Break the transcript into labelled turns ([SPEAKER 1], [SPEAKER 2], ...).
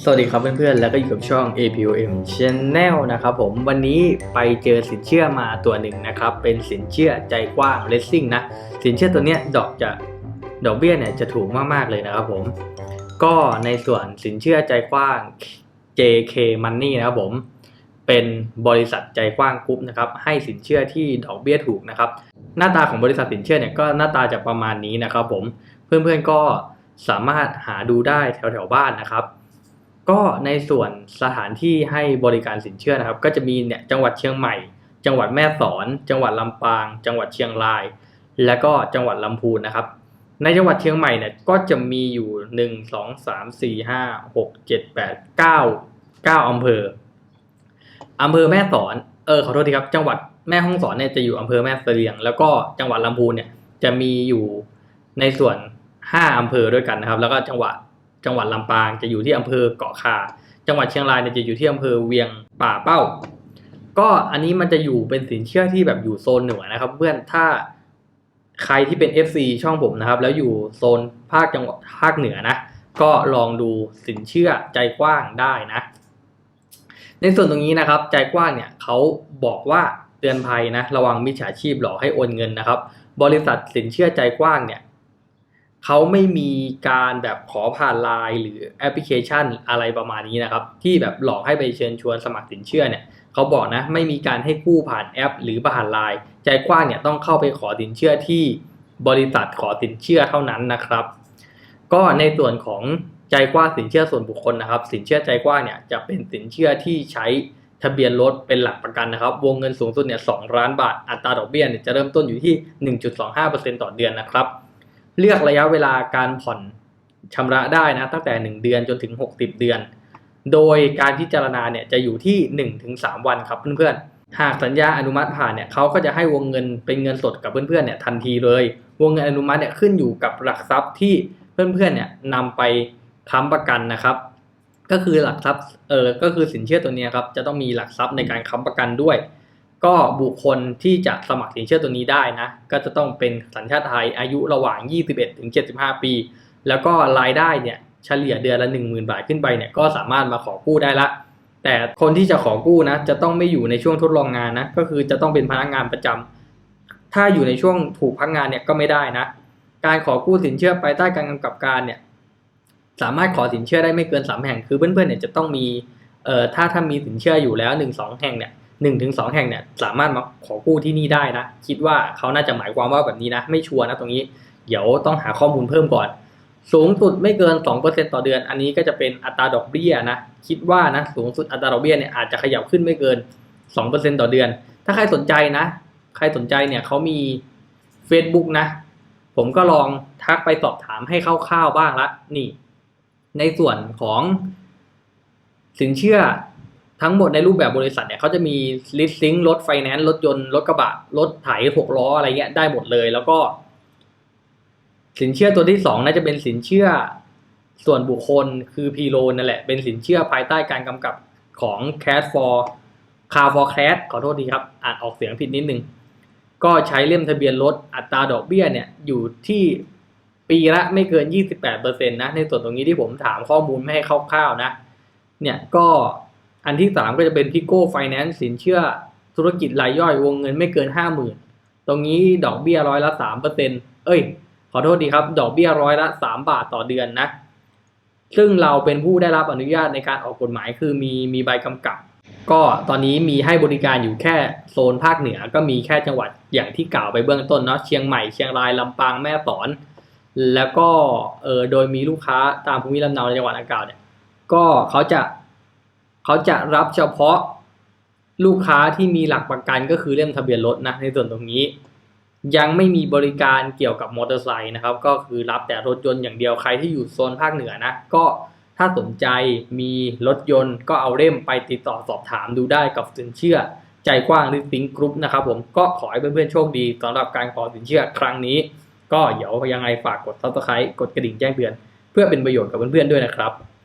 [SPEAKER 1] สวัสดีครับเพื่อนๆ แล้วก็อยู่กับช่อง APOM Channel นะครับผมวันนี้ไปเจอสินเชื่อมาตัวหนึ่งนะครับ เป็นสินเชื่อใจกว้าง Racing นะ สินเชื่อตัวเนี้ยดอกจะดอกเบี้ยเนี่ยจะถูกมากๆเลยนะครับผม ก็ในส่วนสินเชื่อใจกว้าง JK Money นะครับผม เป็นบริษัทใจกว้างกรุ๊ปนะครับ ให้สินเชื่อที่ดอกเบี้ยถูกนะครับ หน้าตาของบริษัทสินเชื่อเนี่ยก็หน้าตาจะประมาณนี้นะครับผม เพื่อนๆก็สามารถหาดูได้แถวๆบ้านนะครับ ก็ในส่วนสถานที่ให้บริการสินเชื่อนะครับ ก็จะมีเนี่ยจังหวัดเชียงใหม่ จังหวัดแม่สอน จังหวัดลำปาง จังหวัดเชียงราย และก็จังหวัดลำพูนนะครับ ในจังหวัดเชียงใหม่เนี่ยก็จะมีอยู่หนึ่งสองสามสี่ห้าหกเจ็ดแปดเก้าเก้าอำเภออำเภอแม่สอนเออขอโทษทีครับ จังหวัดแม่ฮ่องสอนเนี่ยจะอยู่อำเภอแม่เสลียง แล้วก็จังหวัดลำพูนเนี่ยจะมีอยู่ในส่วนห้าอำเภอด้วยกันนะครับ แล้วก็จังหวัด จังหวัดลำปางจะอยู่ที่อำเภอเกาะคา จังหวัดเชียงรายเนี่ยจะอยู่ที่อำเภอเวียงป่าเป้า ก็อันนี้มันจะอยู่เป็นสินเชื่อที่แบบอยู่โซนเหนือนะครับ เพื่อนถ้าใครที่เป็น FC ช่องผมนะครับ แล้วอยู่โซนภาคจังหวัดภาคเหนือนะ ก็ลองดูสินเชื่อใจกว้างได้นะ ในส่วนตรงนี้นะครับ ใจกว้างเนี่ยเขาบอกว่าเตือนภัยนะ ระวังมิจฉาชีพหลอกให้โอนเงินนะครับ บริษัทสินเชื่อใจกว้างเนี่ย เขาไม่มีการแบบขอผ่านไลน์หรือแอปพลิเคชันอะไรประมาณนี้นะครับ ที่แบบหลอกให้ไปเชิญชวนสมัครสินเชื่อเนี่ยเขาบอกนะไม่มีการให้กู้ผ่านแอป หรือผ่านไลน์ใจกว้างเนี่ยต้องเข้าไปขอสินเชื่อที่บริษัทขอสินเชื่อเท่านั้นนะครับ ก็ในส่วนของใจกว้างสินเชื่อส่วนบุคคลนะครับ สินเชื่อใจกว้างเนี่ยจะเป็นสินเชื่อที่ใช้ทะเบียนรถเป็นหลักประกันนะครับ วงเงินสูงสุดเนี่ยสองล้านบาทอัตราดอกเบี้ยเนี่ยจะเริ่มต้นอยู่ที่ 1.25%ต่อเดือนนะครับ เลือกระยะเวลาการผ่อนชำระได้นะ ตั้งแต่ 1 เดือนจนถึง 60 เดือน โดยการพิจารณาเนี่ยจะอยู่ที่ 1-3 วันครับเพื่อนๆ หากสัญญาอนุมัติผ่านเนี่ยเขาก็จะให้วงเงินเป็นเงินสดกับเพื่อนๆเนี่ยทันทีเลย วงเงินอนุมัติเนี่ยขึ้นอยู่กับหลักทรัพย์ที่เพื่อนๆเนี่ยนำไปค้ำประกันนะครับ ก็คือหลักทรัพย์เออก็คือสินเชื่อตัวนี้ครับจะต้องมีหลักทรัพย์ในการค้ำประกันด้วย ก็บุคคลที่จะสมัครสินเชื่อตัวนี้ได้นะ ก็จะต้องเป็นสัญชาติไทยอายุระหว่าง 21ถึง75 ปี แล้วก็รายได้เนี่ยเฉลี่ยเดือนละ 10,000 บาทขึ้นไปเนี่ยก็สามารถมาขอกู้ได้ละ แต่คนที่จะขอกู้นะ จะต้องไม่อยู่ในช่วงทดลองงานนะ ก็คือจะต้องเป็นพนักงานประจำถ้าอยู่ในช่วงถูกพักงานเนี่ยก็ไม่ได้นะ การขอกู้สินเชื่อภายใต้การกำกับการเนี่ยสามารถขอสินเชื่อได้ไม่เกิน3แห่ง คือเพื่อนๆเนี่ยจะต้องมีเอ่อถ้าถ้ามีสินเชื่ออยู่แล้ว 1 2 แห่งเนี่ย หนึ่งถึงสองแห่งเนี่ยสามารถมาขอกู้ที่นี่ได้นะ คิดว่าเขาน่าจะหมายความว่าแบบนี้นะ ไม่ชัวร์นะตรงนี้ เดี๋ยวต้องหาข้อมูลเพิ่มก่อน สูงสุดไม่เกิน 2%ต่อเดือน อันนี้ก็จะเป็นอัตราดอกเบี้ยนะ คิดว่านะสูงสุดอัตราดอกเบี้ยเนี่ยอาจจะขยับขึ้นไม่เกิน 2%ต่อเดือน ถ้าใครสนใจนะ ใครสนใจเนี่ยเขามี Facebook นะ ผมก็ลองทักไปสอบถามให้คร่าวๆบ้างละนี่ ในส่วนของสินเชื่อ ทั้งหมดในรูปแบบบริษัทเนี่ยเขาจะมี leasing รถไฟแนนซ์รถยนต์รถกระบะรถไถหกล้ออะไรเงี้ยได้หมดเลย แล้วก็ สินเชื่อตัวที่สองน่าจะเป็นสินเชื่อส่วนบุคคลคือพีโลนั่นแหละ เป็นสินเชื่อภายใต้การกำกับของ Cash for Car for Cash ขอโทษทีครับอ่านออกเสียงผิดนิดนึง ก็ใช้เล่มทะเบียนรถอัตราดอกเบี้ยเนี่ยอยู่ที่ปีละไม่เกิน 28%นะ ในส่วนตรงนี้ที่ผมถามข้อมูลไม่ให้คร่าวๆนะ เนี่ยก็ อันที่สามก็จะเป็นพิโก้ไฟแนนซ์สินเชื่อธุรกิจรายย่อยวงเงินไม่เกินห้าหมื่นตรงนี้ดอกเบี้ยร้อยละสามเปอร์เซ็นเอ้ย ขอโทษดีครับ ดอกเบี้ยร้อยละสามบาทต่อเดือนนะ ซึ่งเราเป็นผู้ได้รับอนุญาตในการออกกฎหมายคือมีมีใบกำกับ ก็ตอนนี้มีให้บริการอยู่แค่โซนภาคเหนือ ก็มีแค่จังหวัดอย่างที่กล่าวไปเบื้องต้นเนาะเชียงใหม่เชียงรายลำปางแม่สอน แล้วก็เออโดยมีลูกค้าตามภูมิลำเนาในจังหวัดอากาศเนี่ยก็เขาจะ เขาจะรับเฉพาะลูกค้าที่มีหลักประกันก็คือเล่มทะเบียนรถนะในส่วนตรงนี้ ยังไม่มีบริการเกี่ยวกับมอเตอร์ไซค์นะครับ ก็คือรับแต่รถยนต์อย่างเดียวใครที่อยู่โซนภาคเหนือนะ ก็ถ้าสนใจมีรถยนต์ก็เอาเล่มไปติดต่อสอบถามดูได้กับสินเชื่อ ใจกว้างหรือสิงกรุ๊ปนะครับผมก็ขอให้เพื่อนๆโชคดีสำหรับการขอสินเชื่อครั้งนี้ ก็เดี๋ยวยังไงฝากกด subscribe กดกระดิ่งแจ้งเตือน เพื่อเป็นประโยชน์กับเพื่อนๆด้วยนะครับ